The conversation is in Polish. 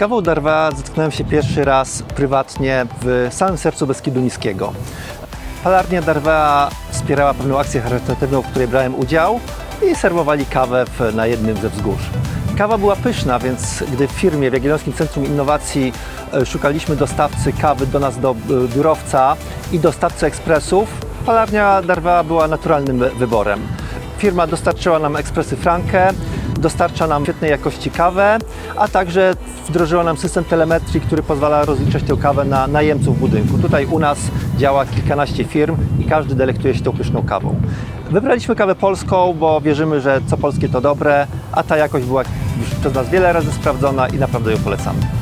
kawą Darwa zetknąłem się pierwszy raz prywatnie w samym sercu Beskidu Niskiego. Palarnia Darwa wspierała pewną akcję charytatywną, w której brałem udział i serwowali kawę w, na jednym ze wzgórz. Kawa była pyszna, więc gdy w firmie w Jagiellonskim Centrum Innowacji e, szukaliśmy dostawcy kawy do nas do e, biurowca i dostawcy ekspresów, palarnia Darwa była naturalnym wy- wyborem. Firma dostarczyła nam ekspresy Frankę, dostarcza nam świetnej jakości kawę, a także wdrożyła nam system telemetrii, który pozwala rozliczać tę kawę na najemców budynku. Tutaj u nas działa kilkanaście firm i każdy delektuje się tą pyszną kawą. Wybraliśmy kawę polską, bo wierzymy, że co polskie to dobre, a ta jakość była już przez nas wiele razy sprawdzona i naprawdę ją polecamy.